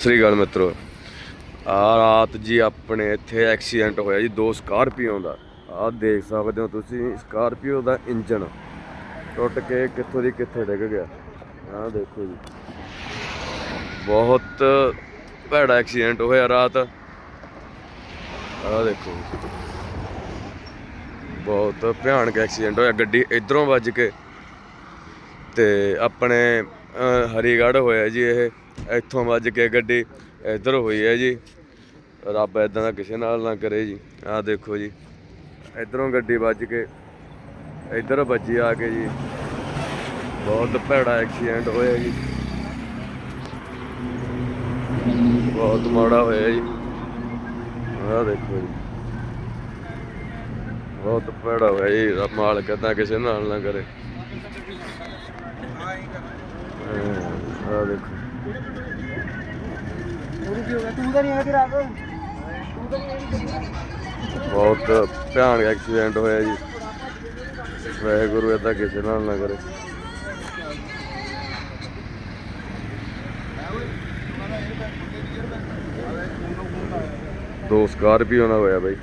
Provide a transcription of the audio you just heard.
ਸ੍ਰੀ ਅਕਾਲ ਮਿੱਤਰੋ। ਆ ਰਾਤ ਜੀ ਆਪਣੇ ਇੱਥੇ ਐਕਸੀਡੈਂਟ ਹੋਇਆ ਜੀ, ਦੋ ਸਕਾਰਪੀਓ ਦਾ। ਆਹ ਦੇਖ ਸਕਦੇ ਹੋ ਤੁਸੀਂ ਸਕਾਰਪੀਓ ਦਾ ਇੰਜਨ ਟੁੱਟ ਕੇ ਕਿੱਥੋਂ ਦੀ ਕਿੱਥੇ ਡਿੱਗ ਗਿਆ। ਆਹ ਦੇਖੋ ਜੀ। ਬਹੁਤ ਭੈੜਾ ਐਕਸੀਡੈਂਟ ਹੋਇਆ ਰਾਤ। ਆਹ ਦੇਖੋ ਬਹੁਤ ਭਿਆਨਕ ਐਕਸੀਡੈਂਟ ਹੋਇਆ। ਗੱਡੀ ਇਧਰੋਂ ਵੱਜ ਕੇ ਤੇ ਆਪਣੇ ਹਰੀਗੜ੍ਹ ਹੋਇਆ ਜੀ ਇਹ। ਇੱਥੋਂ ਵੱਜ ਕੇ ਗੱਡੀ ਇੱਧਰ ਹੋਈ ਹੈ ਜੀ। ਰੱਬ ਇਦਾਂ ਦਾ ਕਿਸੇ ਨਾਲ ਨਾ ਕਰੇ ਜੀ। ਆਹ ਦੇਖੋ ਜੀ, ਇਧਰੋਂ ਗੱਡੀ ਵੱਜ ਕੇ ਇੱਧਰ ਵੱਜੀ ਆ ਕੇ ਜੀ। ਬਹੁਤ ਭੈੜਾ ਐਕਸੀਡੈਂਟ ਹੋਇਆ ਜੀ। ਬਹੁਤ ਮਾੜਾ ਹੋਇਆ ਜੀ। ਆਹ ਦੇਖੋ ਜੀ। ਬਹੁਤ ਭੈੜਾ ਹੋਇਆ ਜੀ। ਰੱਬ ਮਾਲਕ ਇਦਾਂ ਕਿਸੇ ਨਾਲ ਨਾ ਕਰੇ। ਆਹ ਦੇਖੋ। ਬਹੁਤ ਭਿਆਨਕ ਐਕਸੀਡੈਂਟ ਹੋਇਆ ਜੀ। ਵਾਹਿਗੁਰੂ ਏਦਾਂ ਕਿਸੇ ਨਾਲ ਨਾ ਕਰੇ। ਦੋ ਸਕਾਰਪੀਓ ਨਾਲ ਹੋਇਆ ਬਾਈ।